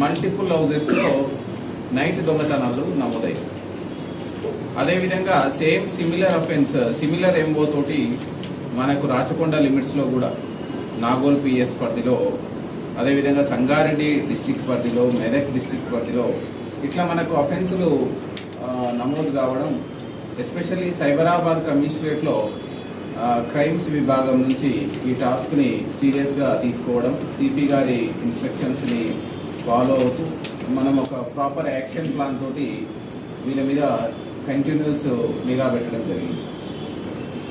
Multiple హౌజెస్లో night దొంగతనాలు నమోదయ్యాయి. అదేవిధంగా same similar offence similar MO తోటి మనకు రాచకొండ లిమిట్స్లో కూడా నాగోల్ పిఎస్ పరిధిలో అదేవిధంగా సంగారెడ్డి డిస్టిక్ పరిధిలో మెదక్ డిస్టిక్ పరిధిలో ఇట్లా మనకు అఫెన్సులు నమోదు కావడం ఎస్పెషల్లీ సైబరాబాద్ కమిషనరేట్లో క్రైమ్స్ విభాగం నుంచి ఈ టాస్క్ని సీరియస్గా తీసుకోవడం సిపి గారి ఇన్స్ట్రక్షన్స్ని ఫాలో అవుతూ మనం ఒక ప్రాపర్ యాక్షన్ ప్లాన్ తోటి వీళ్ళ మీద కంటిన్యూస్ నిఘా పెట్టడం జరిగింది.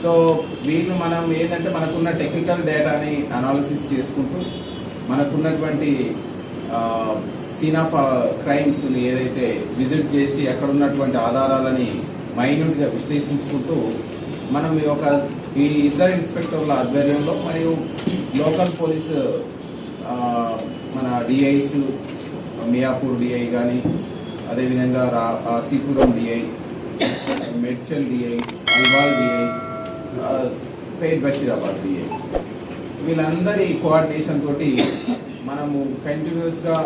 సో వీళ్ళు మనం ఏంటంటే మనకున్న టెక్నికల్ డేటాని అనాలిసిస్ చేసుకుంటూ మనకున్నటువంటి సీన్ ఆఫ్ క్రైమ్స్ని ఏదైతే విజిట్ చేసి అక్కడ ఉన్నటువంటి ఆధారాలని మైన్యూట్గా విశ్లేషించుకుంటూ మనం ఈ ఒక ఈ ఇద్దరు ఇన్స్పెక్టర్ల ఆధ్వర్యంలో మరియు లోకల్ పోలీస్ మన డిఐస్ మియాపూర్ డిఐ కానీ అదేవిధంగా రా RC Puram DI Medchal DI Alwal DI Pet Basheerabad DI వీళ్ళందరి కోఆర్డినేషన్ తోటి మనము కంటిన్యూస్గా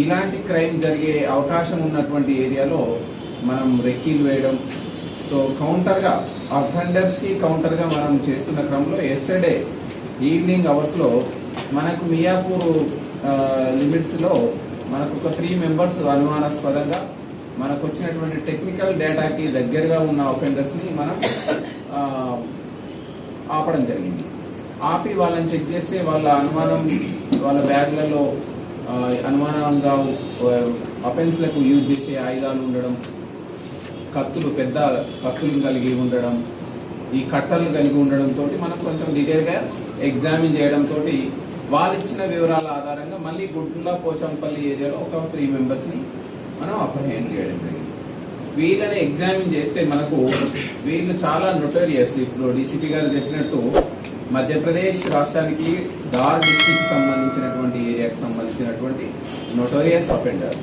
ఇలాంటి క్రైమ్ జరిగే అవకాశం ఉన్నటువంటి ఏరియాలో మనం రెక్కీలు వేయడం. సో కౌంటర్గా అఫెండర్స్కి కౌంటర్గా మనం చేస్తున్న క్రమంలో ఎస్టర్డే ఈవినింగ్ అవర్స్లో మనకు మియాపూర్ లిమిట్స్లో మనకు ఒక త్రీ మెంబర్స్ అనుమానాస్పదంగా మనకు వచ్చినటువంటి టెక్నికల్ డేటాకి దగ్గరగా ఉన్న అఫెండర్స్ని మనం ఆపడం జరిగింది. ఆపి వాళ్ళని చెక్ చేస్తే వాళ్ళ అనుమానం వాళ్ళ బ్యాగ్లలో అనుమానంగా అఫెన్స్లకు యూజ్ చేసే ఆయుధాలు ఉండడం కత్తులు పెద్ద కత్తులు కలిగి ఉండడం ఈ కట్టలు కలిగి ఉండడంతో మనం కొంచెం డీటెయిల్గా ఎగ్జామిన్ చేయడంతో వాళ్ళు ఇచ్చిన వివరాల ఆధారంగా మళ్ళీ గుడ్లా పోచంపల్లి ఏరియాలో ఒక త్రీ మెంబర్స్ని మనం అప్రహెండ్ చేయడం జరిగింది. వీళ్ళని ఎగ్జామిన్ చేస్తే మనకు వీళ్ళు చాలా నొటోరియస్ ఇప్పుడు డీసీపీ గారు చెప్పినట్టు మధ్యప్రదేశ్ రాష్ట్రానికి డార్ డిస్టిక్ సంబంధించినటువంటి ఏరియాకి సంబంధించినటువంటి నోటోరియస్ అఫెండర్